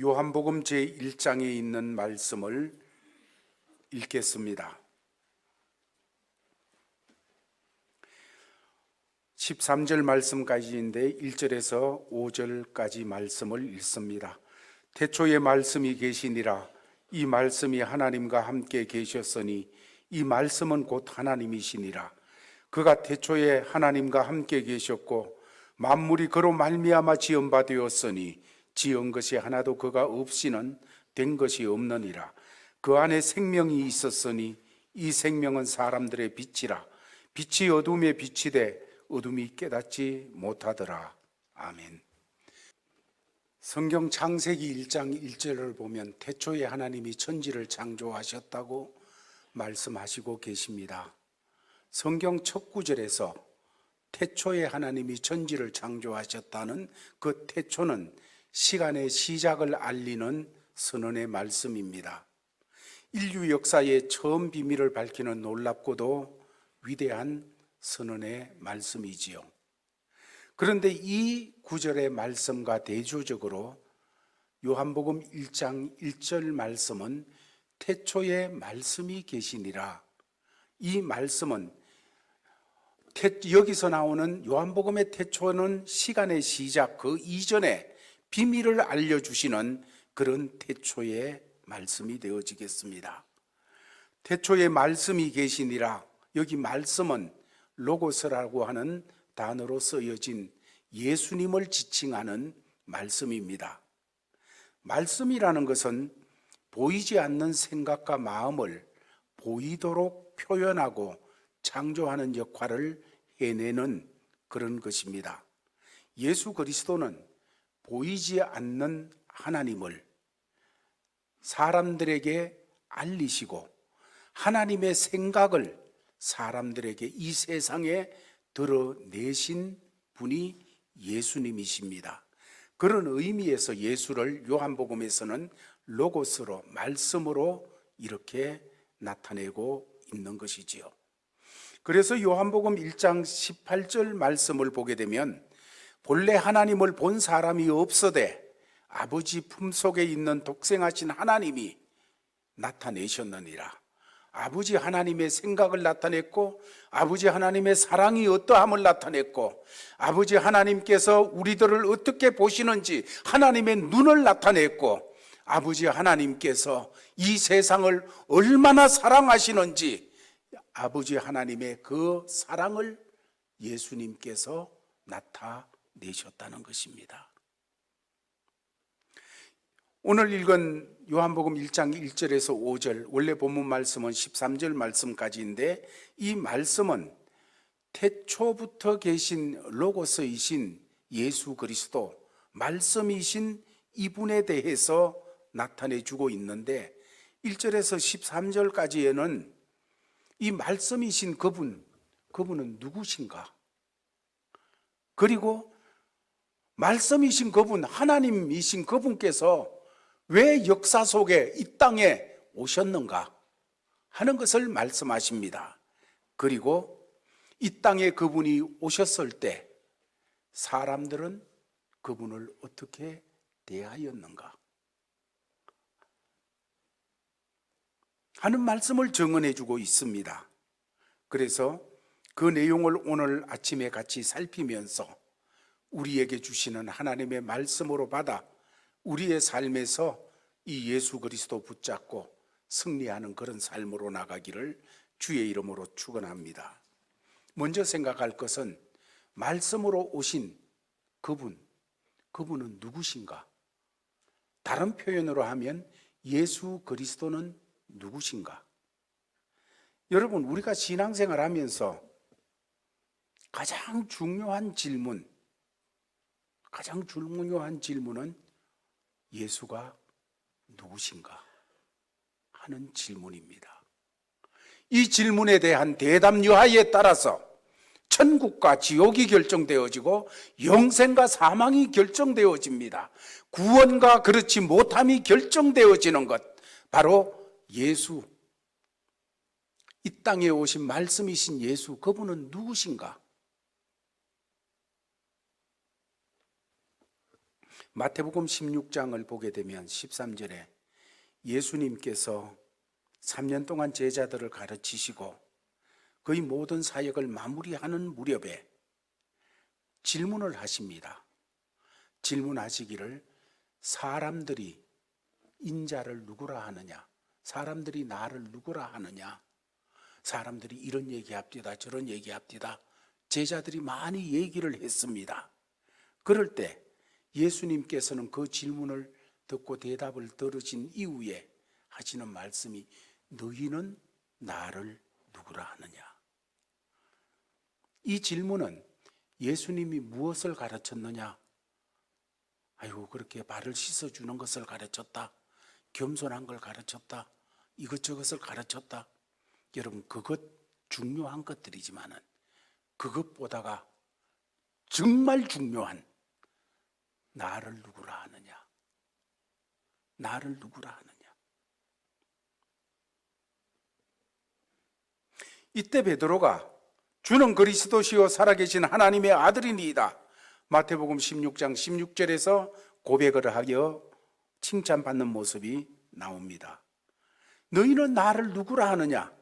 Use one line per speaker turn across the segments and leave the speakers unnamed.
요한복음 제1장에 있는 말씀을 읽겠습니다. 13절 말씀까지인데 1절에서 5절까지 말씀을 읽습니다. 태초에 말씀이 계시니라 이 말씀이 하나님과 함께 계셨으니 이 말씀은 곧 하나님이시니라 그가 태초에 하나님과 함께 계셨고 만물이 그로 말미암아 지은 바 되었으니 지은 것이 하나도 그가 없이는 된 것이 없느니라. 그 안에 생명이 있었으니 이 생명은 사람들의 빛이라. 빛이 어둠에 돼 어둠이 깨닫지 못하더라. 아멘. 성경 창세기 1장 1절을 보면 태초에 하나님이 천지를 창조하셨다고 말씀하시고 계십니다. 성경 첫 구절에서 태초에 하나님이 천지를 창조하셨다는 그 태초는 시간의 시작을 알리는 선언의 말씀입니다. 인류 역사의 처음 비밀을 밝히는 놀랍고도 위대한 선언의 말씀이지요. 그런데 이 구절의 말씀과 대조적으로 요한복음 1장 1절 말씀은 태초에 말씀이 계시니라. 이 말씀은 태- 여기서 나오는 요한복음의 태초는 시간의 시작 그 이전에 비밀을 알려주시는 그런 태초의 말씀이 되어지겠습니다. 태초에 말씀이 계시니라. 여기 말씀은 로고스라고 하는 단어로 쓰여진 예수님을 지칭하는 말씀입니다. 말씀이라는 것은 보이지 않는 생각과 마음을 보이도록 표현하고 창조하는 역할을 해내는 그런 것입니다. 예수 그리스도는 보이지 않는 하나님을 사람들에게 알리시고 하나님의 생각을 사람들에게 이 세상에 드러내신 분이 예수님이십니다. 그런 의미에서 예수를 요한복음에서는 로고스로 말씀으로 이렇게 나타내고 있는 것이지요. 그래서 요한복음 1장 18절 말씀을 보게 되면 본래 하나님을 본 사람이 없어되 아버지 품속에 있는 독생하신 하나님이 나타내셨느니라. 아버지 하나님의 생각을 나타냈고 아버지 하나님의 사랑이 어떠함을 나타냈고 아버지 하나님께서 우리들을 어떻게 보시는지 하나님의 눈을 나타냈고 아버지 하나님께서 이 세상을 얼마나 사랑하시는지 아버지 하나님의 그 사랑을 예수님께서 나타 내셨다는 것입니다. 오늘 읽은 요한복음 1장 1절에서 5절 원래 본문 말씀은 13절 말씀까지인데 이 말씀은 태초부터 계신 로고스이신 예수 그리스도 말씀이신 이분에 대해서 나타내 주고 있는데 1절에서 13절까지에는 이 말씀이신 그분 그분은 누구신가? 그리고 말씀이신 그분 하나님이신 그분께서 왜 역사 속에 이 땅에 오셨는가 하는 것을 말씀하십니다. 그리고 이 땅에 그분이 오셨을 때 사람들은 그분을 어떻게 대하였는가 하는 말씀을 증언해 주고 있습니다. 그래서 그 내용을 오늘 아침에 같이 살피면서 우리에게 주시는 하나님의 말씀으로 받아 우리의 삶에서 이 예수 그리스도 붙잡고 승리하는 그런 삶으로 나가기를 주의 이름으로 축원합니다. 먼저 생각할 것은 말씀으로 오신 그분, 그분은 누구신가? 다른 표현으로 하면 예수 그리스도는 누구신가? 여러분, 우리가 신앙생활 하면서 가장 중요한 질문, 가장 중요한 질문은 예수가 누구신가 하는 질문입니다. 이 질문에 대한 대답 여하에 따라서 천국과 지옥이 결정되어지고 영생과 사망이 결정되어집니다. 구원과 그렇지 못함이 결정되어지는 것 바로 예수 이 땅에 오신 말씀이신 예수 그분은 누구신가? 마태복음 16장을 보게 되면 13절에 예수님께서 3년 동안 제자들을 가르치시고 거의 모든 사역을 마무리하는 무렵에 질문을 하십니다. 질문하시기를 사람들이 인자를 누구라 하느냐? 사람들이 나를 누구라 하느냐? 사람들이 이런 얘기합디다 저런 얘기합디다 제자들이 많이 얘기를 했습니다. 그럴 때 예수님께서는 그 질문을 듣고 대답을 들으신 이후에 하시는 말씀이 너희는 나를 누구라 하느냐? 이 질문은 예수님이 무엇을 가르쳤느냐? 아이고 그렇게 발을 씻어 주는 것을 가르쳤다. 겸손한 걸 가르쳤다. 이것저것을 가르쳤다. 여러분 그것 중요한 것들이지만은 그것보다가 정말 중요한 나를 누구라 하느냐? 나를 누구라 하느냐? 이때 베드로가 주는 그리스도시요 살아계신 하나님의 아들이니이다. 마태복음 16장 16절에서 고백을 하여 칭찬받는 모습이 나옵니다. 너희는 나를 누구라 하느냐?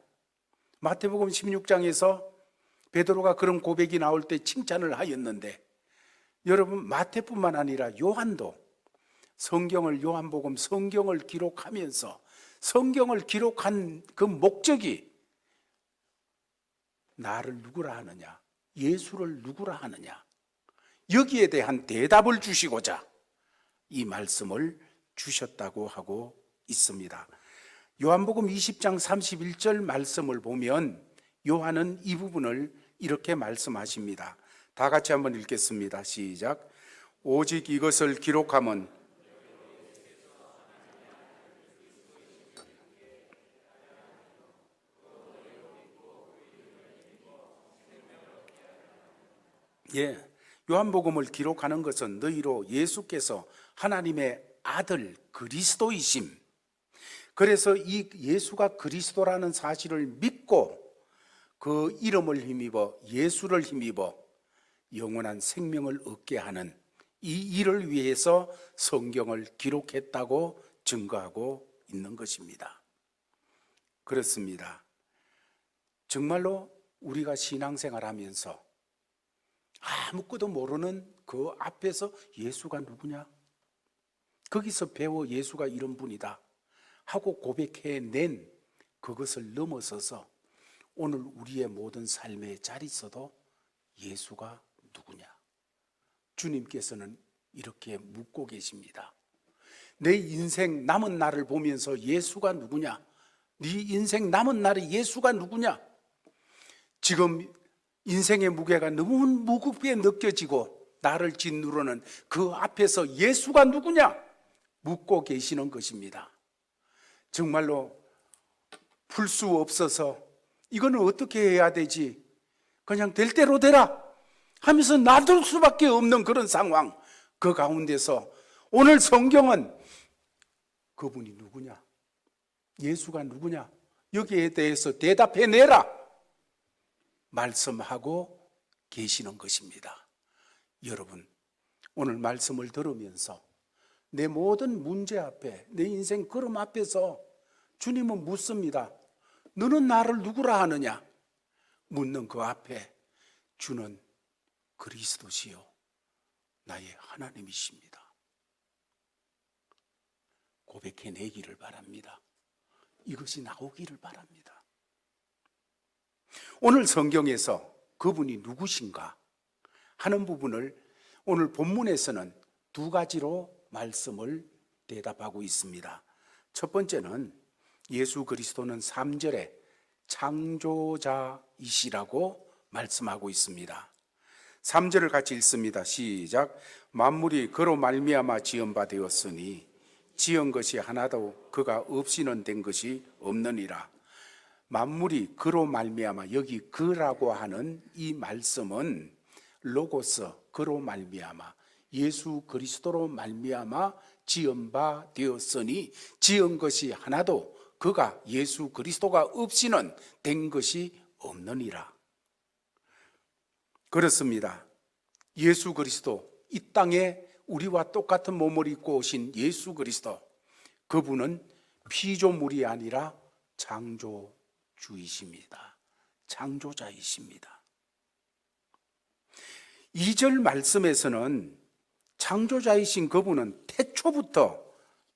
마태복음 16장에서 베드로가 그런 고백이 나올 때 칭찬을 하였는데 여러분 마태뿐만 아니라 요한도 성경을 요한복음 성경을 기록하면서 성경을 기록한 그 목적이 나를 누구라 하느냐? 예수를 누구라 하느냐? 여기에 대한 대답을 주시고자 이 말씀을 주셨다고 하고 있습니다. 요한복음 20장 31절 말씀을 보면 요한은 이 부분을 이렇게 말씀하십니다. 다 같이 한번 읽겠습니다. 시작. 오직 이것을 기록함은 예. 요한복음을 기록하는 것은 너희로 예수께서 하나님의 아들 그리스도이심. 그래서 이 예수가 그리스도라는 사실을 믿고 그 이름을 힘입어 예수를 힘입어 영원한 생명을 얻게 하는 이 일을 위해서 성경을 기록했다고 증거하고 있는 것입니다. 그렇습니다. 정말로 우리가 신앙생활 하면서 아무것도 모르는 그 앞에서 예수가 누구냐? 거기서 배워 예수가 이런 분이다. 하고 고백해낸 그것을 넘어서서 오늘 우리의 모든 삶의 자리서도 예수가 누구냐? 주님께서는 이렇게 묻고 계십니다. 내 인생 남은 날을 보면서 예수가 누구냐? 네 인생 남은 날에 예수가 누구냐? 지금 인생의 무게가 너무 무겁게 느껴지고 나를 짓누르는 그 앞에서 예수가 누구냐? 묻고 계시는 것입니다. 정말로 풀 수 없어서 이거는 어떻게 해야 되지? 그냥 될 대로 되라 하면서 놔둘 수밖에 없는 그런 상황. 그 가운데서 오늘 성경은 그분이 누구냐? 예수가 누구냐? 여기에 대해서 대답해 내라. 말씀하고 계시는 것입니다. 여러분, 오늘 말씀을 들으면서 내 모든 문제 앞에, 내 인생 걸음 앞에서 주님은 묻습니다. 너는 나를 누구라 하느냐? 묻는 그 앞에 주는 그리스도시요. 나의 하나님이십니다. 고백해 내기를 바랍니다. 이것이 나오기를 바랍니다. 오늘 성경에서 그분이 누구신가 하는 부분을 오늘 본문에서는 두 가지로 말씀을 대답하고 있습니다. 첫 번째는 예수 그리스도는 3절에 창조자이시라고 말씀하고 있습니다. 3절을 같이 읽습니다. 시작. 만물이 그로 말미암아 지은 바 되었으니 지은 것이 하나도 그가 없이는 된 것이 없느니라. 만물이 그로 말미암아 여기 그라고 하는 이 말씀은 로고스 그로 말미암아 예수 그리스도로 말미암아 지은 바 되었으니 지은 것이 하나도 그가 예수 그리스도가 없이는 된 것이 없느니라. 그렇습니다. 예수 그리스도 이 땅에 우리와 똑같은 몸을 입고 오신 예수 그리스도 그분은 피조물이 아니라 창조주이십니다. 창조자이십니다. 2절 말씀에서는 창조자이신 그분은 태초부터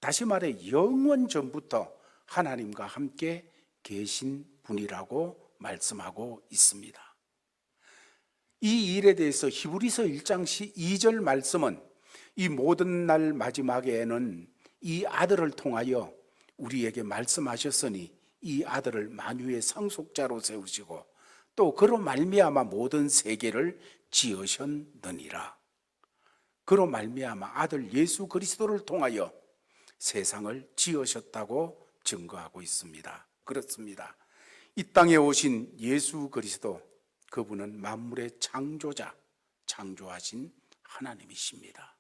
다시 말해 영원 전부터 하나님과 함께 계신 분이라고 말씀하고 있습니다. 이 일에 대해서 히브리서 1장 2절 말씀은 이 모든 날 마지막에는 이 아들을 통하여 우리에게 말씀하셨으니 이 아들을 만유의 상속자로 세우시고 또 그로 말미암아 모든 세계를 지으셨느니라. 그로 말미암아 아들 예수 그리스도를 통하여 세상을 지으셨다고 증거하고 있습니다. 그렇습니다. 이 땅에 오신 예수 그리스도 그분은 만물의 창조자, 창조하신 하나님이십니다.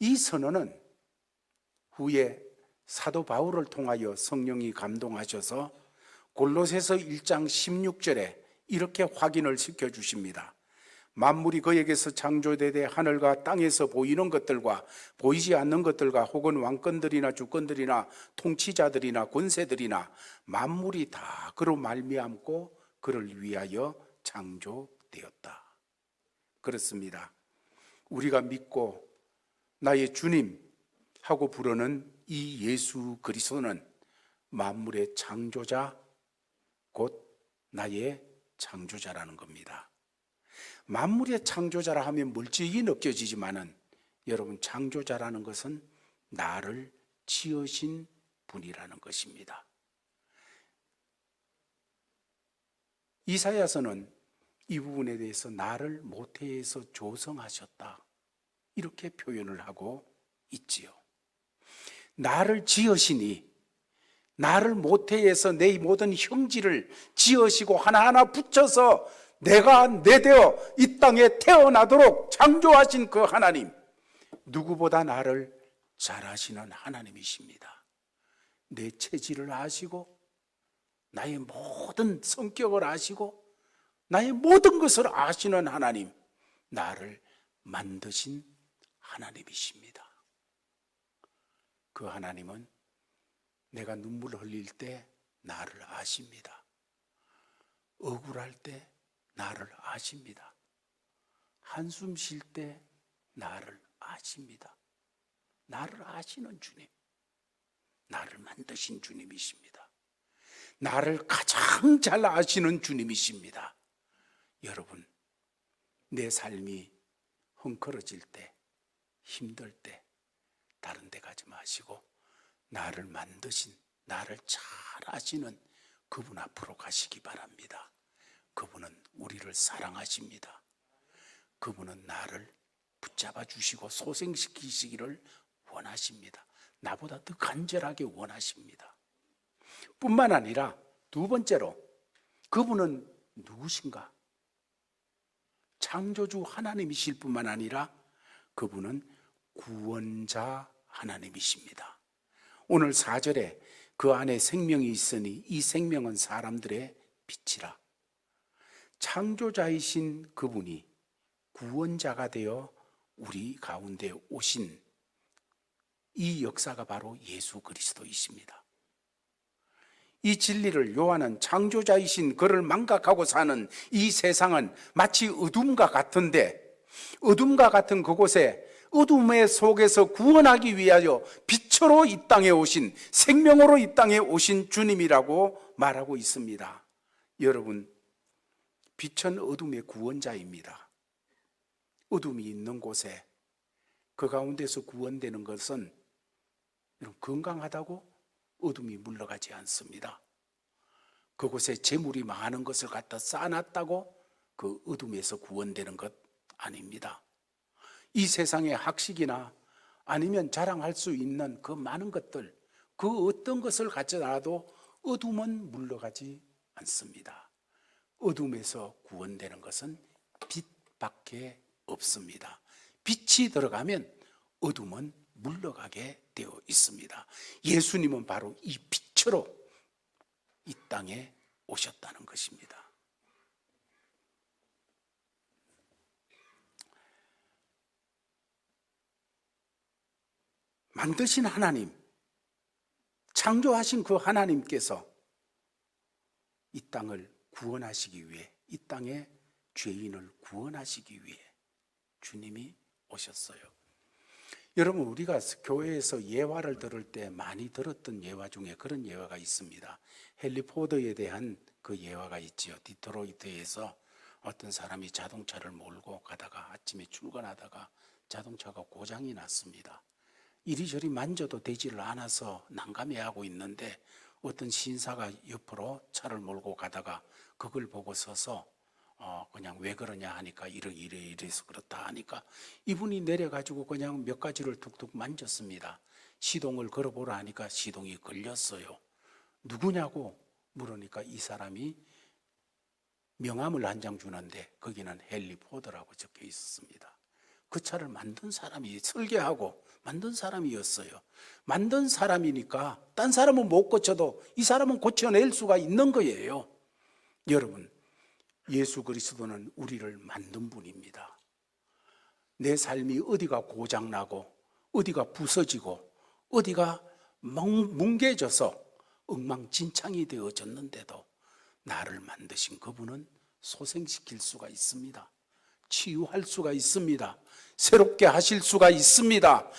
이 선언은 후에 사도 바울을 통하여 성령이 감동하셔서 골로새서 1장 16절에 이렇게 확인을 시켜 주십니다. 만물이 그에게서 창조되되 하늘과 땅에서 보이는 것들과 보이지 않는 것들과 혹은 왕권들이나 주권들이나 통치자들이나 권세들이나 만물이 다 그로 말미암고 그를 위하여 창조되었다. 그렇습니다. 우리가 믿고 나의 주님 하고 부르는 이 예수 그리스도는 만물의 창조자 곧 나의 창조자라는 겁니다. 만물의 창조자라 하면 물질이 느껴지지만은 여러분 창조자라는 것은 나를 지으신 분이라는 것입니다. 이사야서는 이 부분에 대해서 나를 모태에서 조성하셨다. 이렇게 표현을 하고 있지요. 나를 지으시니 나를 모태에서 내 모든 형질을 지으시고 하나하나 붙여서 내가 내 되어 이 땅에 태어나도록 창조하신 그 하나님 누구보다 나를 잘 아시는 하나님이십니다. 내 체질을 아시고 나의 모든 성격을 아시고 나의 모든 것을 아시는 하나님 나를 만드신 하나님이십니다. 그 하나님은 내가 눈물 흘릴 때 나를 아십니다. 억울할 때 나를 아십니다. 한숨 쉴 때 나를 아십니다. 나를 아시는 주님. 나를 만드신 주님이십니다. 나를 가장 잘 아시는 주님이십니다. 여러분, 내 삶이 헝클어질 때, 힘들 때, 다른 데 가지 마시고, 나를 만드신, 나를 잘 아시는 그분 앞으로 가시기 바랍니다. 그분은 우리를 사랑하십니다. 그분은 나를 붙잡아 주시고 소생시키시기를 원하십니다. 나보다 더 간절하게 원하십니다. 뿐만 아니라 두 번째로 그분은 누구신가? 창조주 하나님이실 뿐만 아니라 그분은 구원자 하나님이십니다. 오늘 4절에 그 안에 생명이 있으니 이 생명은 사람들의 빛이라. 창조자이신 그분이 구원자가 되어 우리 가운데 오신 이 역사가 바로 예수 그리스도이십니다. 이 진리를 요한은 창조자이신 그를 망각하고 사는 이 세상은 마치 어둠과 같은데 어둠과 같은 그곳에 어둠의 속에서 구원하기 위하여 빛으로 이 땅에 오신 생명으로 이 땅에 오신 주님이라고 말하고 있습니다. 여러분, 빛은 어둠의 구원자입니다. 어둠이 있는 곳에 그 가운데서 구원되는 것은 건강하다고 어둠이 물러가지 않습니다. 그곳에 재물이 많은 것을 갖다 쌓아놨다고 그 어둠에서 구원되는 것 아닙니다. 이 세상의 학식이나 아니면 자랑할 수 있는 그 많은 것들, 그 어떤 것을 가져놔도 어둠은 물러가지 않습니다. 어둠에서 구원되는 것은 빛밖에 없습니다. 빛이 들어가면 어둠은 물러가게 되어 있습니다. 예수님은 바로 이 빛으로 이 땅에 오셨다는 것입니다. 만드신 하나님, 창조하신 그 하나님께서 이 땅을 구원하시기 위해, 이 땅의 죄인을 구원하시기 위해 주님이 오셨어요. 여러분, 우리가 교회에서 예화를 들을 때 많이 들었던 예화 중에 그런 예화가 있습니다. 헨리 포드에 대한 그 예화가 있지요. 디트로이트에서 어떤 사람이 자동차를 몰고 가다가 아침에 출근하다가 자동차가 고장이 났습니다. 이리저리 만져도 되지를 않아서 난감해하고 있는데 어떤 신사가 옆으로 차를 몰고 가다가 그걸 보고 서서 어 그냥 왜 그러냐 하니까 이래 이래 이래서 그렇다 하니까 이분이 내려가지고 그냥 몇 가지를 툭툭 만졌습니다. 시동을 걸어보라 하니까 시동이 걸렸어요. 누구냐고 물으니까 이 사람이 명함을 한 장 주는데 거기는 헨리 포드라고 적혀 있었습니다. 그 차를 만든 사람이 설계하고 만든 사람이었어요. 만든 사람이니까 딴 사람은 못 고쳐도 이 사람은 고쳐낼 수가 있는 거예요. 여러분, 예수 그리스도는 우리를 만든 분입니다. 내 삶이 어디가 고장나고 어디가 부서지고 어디가 멍- 뭉개져서 엉망진창이 되어졌는데도 나를 만드신 그분은 소생시킬 수가 있습니다. 치유할 수가 있습니다. 새롭게 하실 수가 있습니다.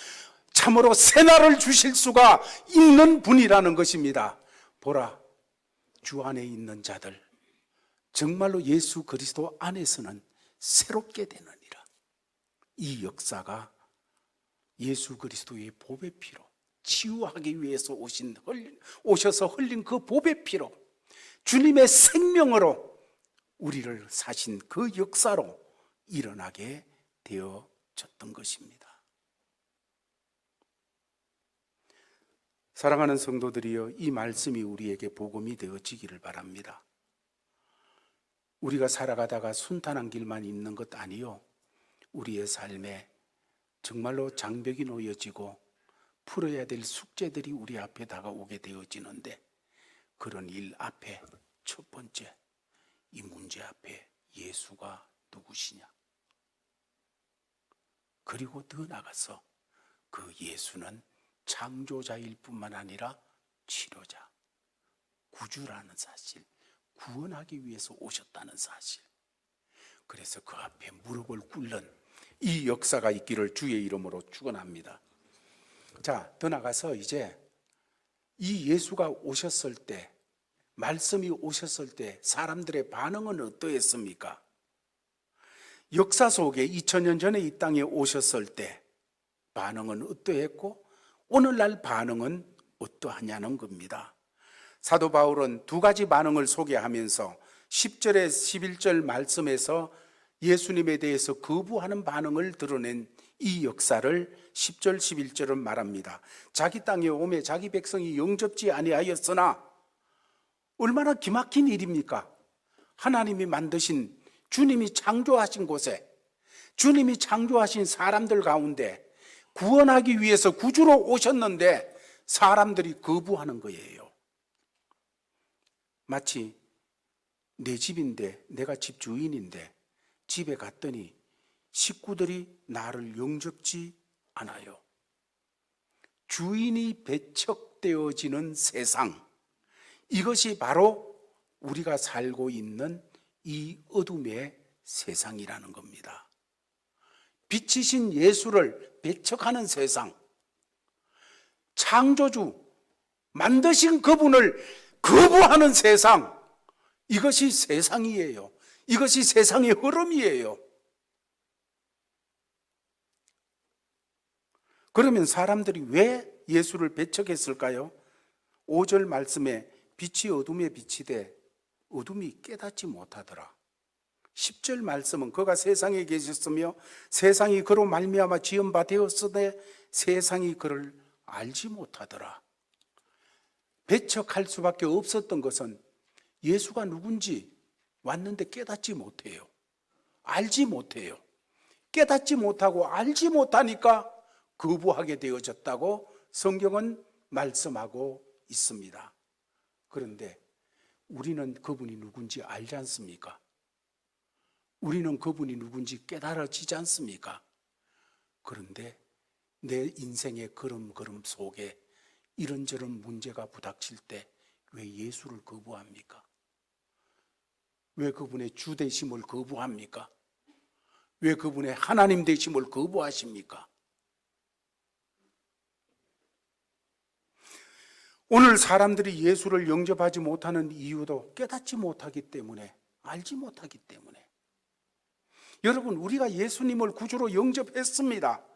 참으로 새날을 주실 수가 있는 분이라는 것입니다. 보라, 주 안에 있는 자들, 정말로 예수 그리스도 안에서는 새롭게 되느니라. 이 역사가 예수 그리스도의 보배 피로 치유하기 위해서 오신 흘린- 오셔서 흘린 그 보배 피로 주님의 생명으로 우리를 사신 그 역사로 일어나게 되어졌던 것입니다. 사랑하는 성도들이여 이 말씀이 우리에게 복음이 되어지기를 바랍니다. 우리가 살아가다가 순탄한 길만 있는 것 아니요. 우리의 삶에 정말로 장벽이 놓여지고 풀어야 될 숙제들이 우리 앞에 다가오게 되어지는데 그런 일 앞에 첫 번째 이 문제 앞에 예수가 누구시냐? 그리고 더 나가서 그 예수는 창조자일 뿐만 아니라 치료자, 구주라는 사실, 구원하기 위해서 오셨다는 사실. 그래서 그 앞에 무릎을 꿇는 이 역사가 있기를 주의 이름으로 축원합니다. 자, 더 나가서 이제 이 예수가 오셨을 때 말씀이 오셨을 때 사람들의 반응은 어떠했습니까? 역사 속에 2000년 전에 이 땅에 오셨을 때 반응은 어떠했고 오늘날 반응은 어떠하냐는 겁니다. 사도 바울은 두 가지 반응을 소개하면서 10절에 11절 말씀에서 예수님에 대해서 거부하는 반응을 드러낸 이 역사를 10절 11절은 말합니다. 자기 땅에 오매 자기 백성이 영접지 아니하였으나 얼마나 기막힌 일입니까? 하나님이 만드신 주님이 창조하신 곳에 주님이 창조하신 사람들 가운데 구원하기 위해서 구주로 오셨는데 사람들이 거부하는 거예요. 마치 내 집인데 내가 집 주인인데 집에 갔더니 식구들이 나를 영접지 않아요. 주인이 배척되어지는 세상. 이것이 바로 우리가 살고 있는 이 어둠의 세상이라는 겁니다. 빛이신 예수를 배척하는 세상. 창조주, 만드신 그분을 거부하는 세상. 이것이 세상이에요. 이것이 세상의 흐름이에요. 그러면 사람들이 왜 예수를 배척했을까요? 5절 말씀에 빛이 어둠에 비치되 어둠이 깨닫지 못하더라. 10절 말씀은 그가 세상에 계셨으며 세상이 그로 말미암아 지은 바 되었으되 세상이 그를 알지 못하더라. 배척할 수밖에 없었던 것은 예수가 누군지 왔는데 깨닫지 못해요. 알지 못해요. 깨닫지 못하고 알지 못하니까 거부하게 되어졌다고 성경은 말씀하고 있습니다. 그런데 우리는 그분이 누군지 알지 않습니까? 우리는 그분이 누군지 깨달아지지 않습니까? 그런데 내 인생의 걸음걸음 속에 이런저런 문제가 부닥칠 때 왜 예수를 거부합니까? 왜 그분의 주 되심을 거부합니까? 왜 그분의 하나님 되심을 거부하십니까? 오늘 사람들이 예수를 영접하지 못하는 이유도 깨닫지 못하기 때문에, 알지 못하기 때문에. 여러분, 우리가 예수님을 구주로 영접했습니다.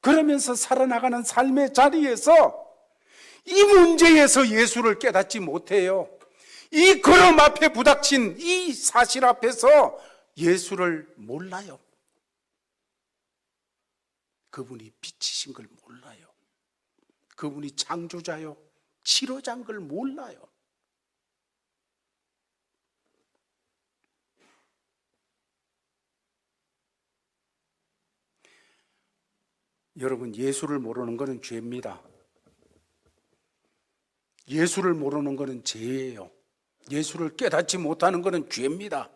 그러면서 살아나가는 삶의 자리에서 이 문제에서 예수를 깨닫지 못해요. 이 걸음 앞에 부닥친 이 사실 앞에서 예수를 몰라요. 그분이 빛이신 걸 몰라요. 그분이 창조자요, 치료자인 걸 몰라요. 여러분, 예수를 모르는 것은 죄입니다. 예수를 모르는 것은 죄예요. 예수를 깨닫지 못하는 것은 죄입니다.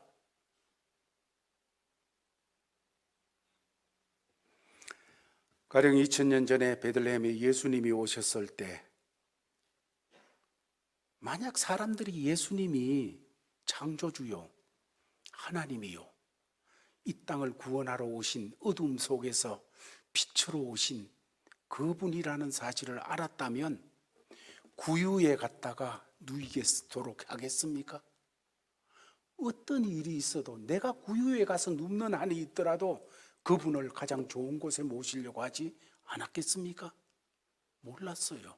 가령 2000년 전에 베들레헴에 예수님이 오셨을 때 만약 사람들이 예수님이 창조주요 하나님이요 이 땅을 구원하러 오신 어둠 속에서 빛으로 오신 그분이라는 사실을 알았다면 구유에 갔다가 누이겠도록 하겠습니까? 어떤 일이 있어도 내가 구유에 가서 눕는 한이 있더라도 그분을 가장 좋은 곳에 모시려고 하지 않았겠습니까? 몰랐어요.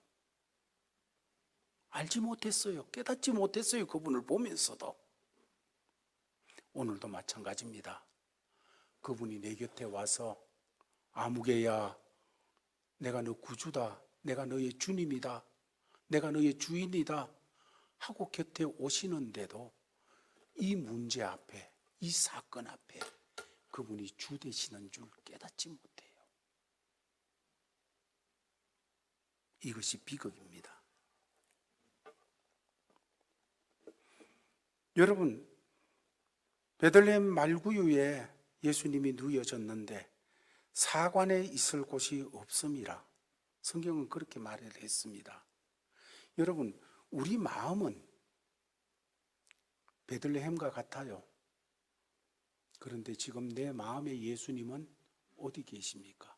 알지 못했어요. 깨닫지 못했어요. 그분을 보면서도. 오늘도 마찬가지입니다. 그분이 내 곁에 와서 아무개야, 내가 너 구주다. 내가 너의 주님이다. 내가 너의 주인이다. 하고 곁에 오시는데도 이 문제 앞에, 이 사건 앞에 그분이 주 되시는 줄 깨닫지 못해요. 이것이 비극입니다. 여러분, 베들레헴 말구유에 예수님이 누워졌는데 사관에 있을 곳이 없음이라 성경은 그렇게 말을 했습니다. 여러분, 우리 마음은 베들레헴과 같아요. 그런데 지금 내 마음의 예수님은 어디 계십니까?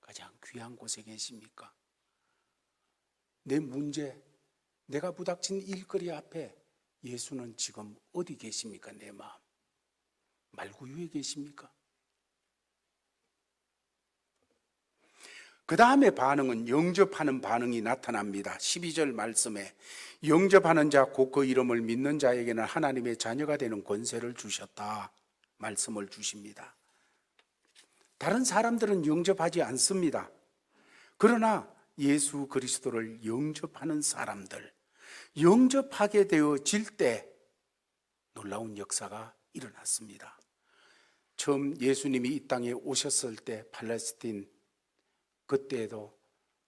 가장 귀한 곳에 계십니까? 내 문제, 내가 부닥친 일거리 앞에 예수는 지금 어디 계십니까? 내 마음. 말구유에 계십니까? 그 다음에 반응은 영접하는 반응이 나타납니다. 12절 말씀에 영접하는 자, 곧 그 이름을 믿는 자에게는 하나님의 자녀가 되는 권세를 주셨다. 말씀을 주십니다. 다른 사람들은 영접하지 않습니다. 그러나 예수 그리스도를 영접하는 사람들, 영접하게 되어질 때 놀라운 역사가 일어났습니다. 처음 예수님이 이 땅에 오셨을 때 팔레스틴 그때에도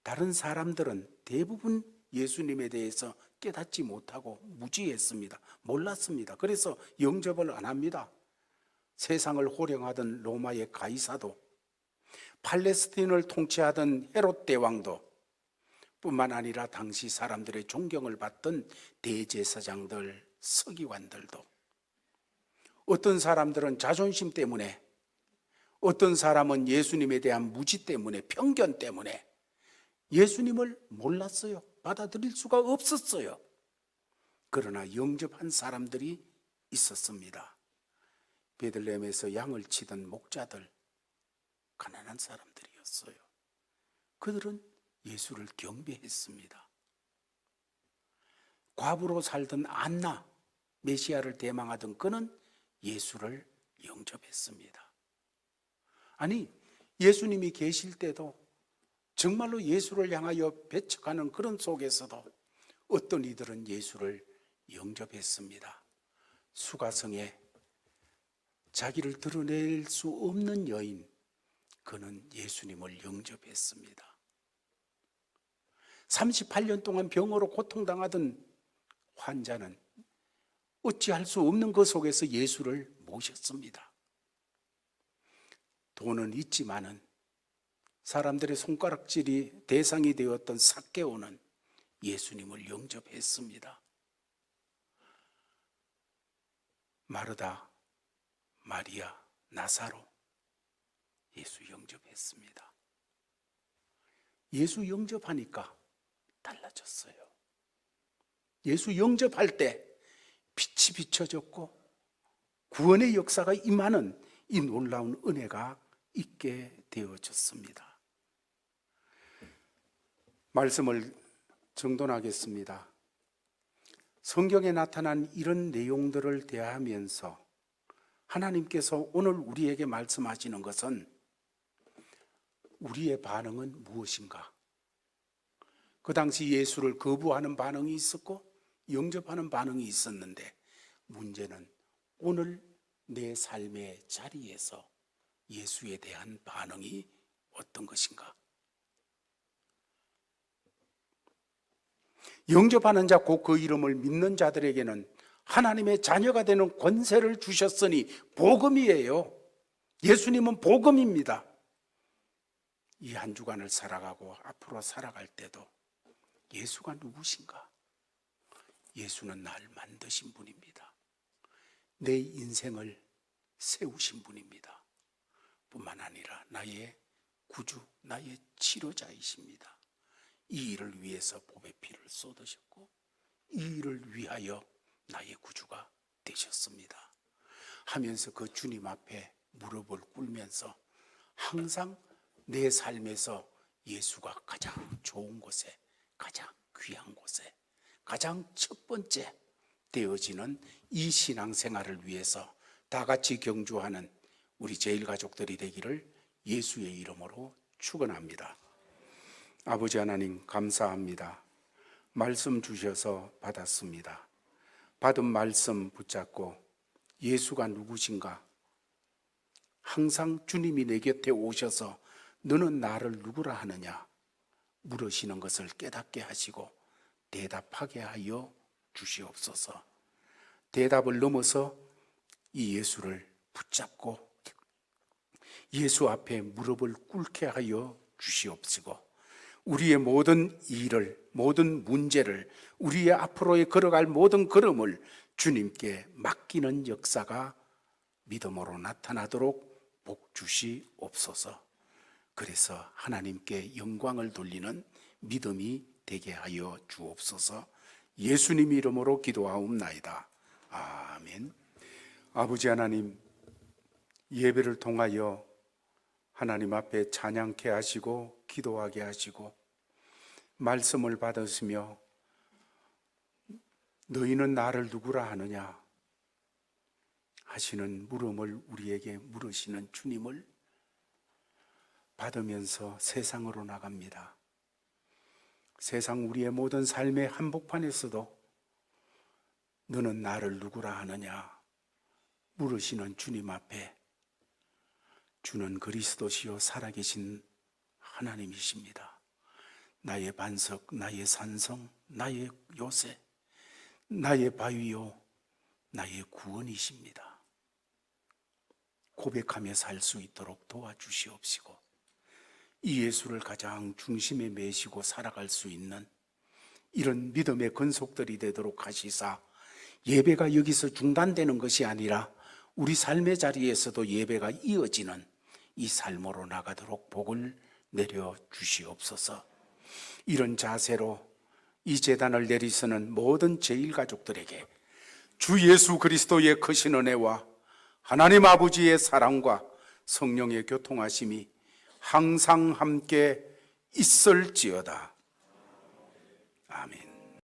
다른 사람들은 대부분 예수님에 대해서 깨닫지 못하고 무지했습니다. 몰랐습니다. 그래서 영접을 안 합니다. 세상을 호령하던 로마의 가이사도 팔레스틴을 통치하던 헤롯 대왕도 뿐만 아니라 당시 사람들의 존경을 받던 대제사장들, 서기관들도 어떤 사람들은 자존심 때문에 어떤 사람은 예수님에 대한 무지 때문에 편견 때문에 예수님을 몰랐어요. 받아들일 수가 없었어요. 그러나 영접한 사람들이 있었습니다. 베들레헴에서 양을 치던 목자들 가난한 사람들이었어요. 그들은 예수를 경배했습니다. 과부로 살던 안나 메시아를 대망하던 그는 예수를 영접했습니다. 아니 예수님이 계실 때도 정말로 예수를 향하여 배척하는 그런 속에서도 어떤 이들은 예수를 영접했습니다. 수가성에 자기를 드러낼 수 없는 여인, 그는 예수님을 영접했습니다. 38년 동안 병으로 고통당하던 환자는 어찌할 수 없는 그 속에서 예수를 모셨습니다. 돈은 있지만은 사람들의 손가락질이 대상이 되었던 삭개오는 예수님을 영접했습니다. 마르다, 마리아, 나사로 예수 영접했습니다. 예수 영접하니까 달라졌어요. 예수 영접할 때 빛이 비춰졌고 구원의 역사가 임하는 이 놀라운 은혜가 있게 되어졌습니다. 말씀을 정돈하겠습니다. 성경에 나타난 이런 내용들을 대하면서 하나님께서 오늘 우리에게 말씀하시는 것은 우리의 반응은 무엇인가? 그 당시 예수를 거부하는 반응이 있었고 영접하는 반응이 있었는데 문제는 오늘 내 삶의 자리에서 예수에 대한 반응이 어떤 것인가? 영접하는 자 곧 그 이름을 믿는 자들에게는 하나님의 자녀가 되는 권세를 주셨으니 복음이에요. 예수님은 복음입니다. 이 한 주간을 살아가고 앞으로 살아갈 때도 예수가 누구신가? 예수는 날 만드신 분입니다. 내 인생을 세우신 분입니다. 뿐만 아니라 나의 구주, 나의 치료자이십니다. 이 일을 위해서 복의 피를 쏟으셨고 이 일을 위하여 나의 구주가 되셨습니다. 하면서 그 주님 앞에 무릎을 꿇면서 항상 내 삶에서 예수가 가장 좋은 곳에 가장 귀한 곳에 가장 첫 번째 되어지는 이 신앙생활을 위해서 다 같이 경주하는 우리 제일 가족들이 되기를 예수의 이름으로 축원합니다. 아버지 하나님 감사합니다. 말씀 주셔서 받았습니다. 받은 말씀 붙잡고 예수가 누구신가? 항상 주님이 내 곁에 오셔서 너는 나를 누구라 하느냐? 물으시는 것을 깨닫게 하시고 대답하게 하여 주시옵소서. 대답을 넘어서 이 예수를 붙잡고 예수 앞에 무릎을 꿇게 하여 주시옵시고 우리의 모든 일을 모든 문제를 우리의 앞으로의 걸어갈 모든 걸음을 주님께 맡기는 역사가 믿음으로 나타나도록 복 주시옵소서. 그래서 하나님께 영광을 돌리는 믿음이 되게 하여 주옵소서. 예수님 이름으로 기도하옵나이다. 아멘. 아버지 하나님 예배를 통하여 하나님 앞에 찬양케 하시고 기도하게 하시고 말씀을 받으시며 너희는 나를 누구라 하느냐 하시는 물음을 우리에게 물으시는 주님을 받으면서 세상으로 나갑니다. 세상 우리의 모든 삶의 한복판에서도 너는 나를 누구라 하느냐 물으시는 주님 앞에 주는 그리스도시요 살아계신 하나님이십니다. 나의 반석, 나의 산성, 나의 요새, 나의 바위요, 나의 구원이십니다. 고백하며 살 수 있도록 도와주시옵시고 이 예수를 가장 중심에 매시고 살아갈 수 있는 이런 믿음의 근속들이 되도록 하시사 예배가 여기서 중단되는 것이 아니라 우리 삶의 자리에서도 예배가 이어지는 이 삶으로 나가도록 복을 내려 주시옵소서. 이런 자세로 이 재단을 내리서는 모든 제일 가족들에게 주 예수 그리스도의 크신 은혜와 하나님 아버지의 사랑과 성령의 교통하심이 항상 함께 있을지어다. 아멘.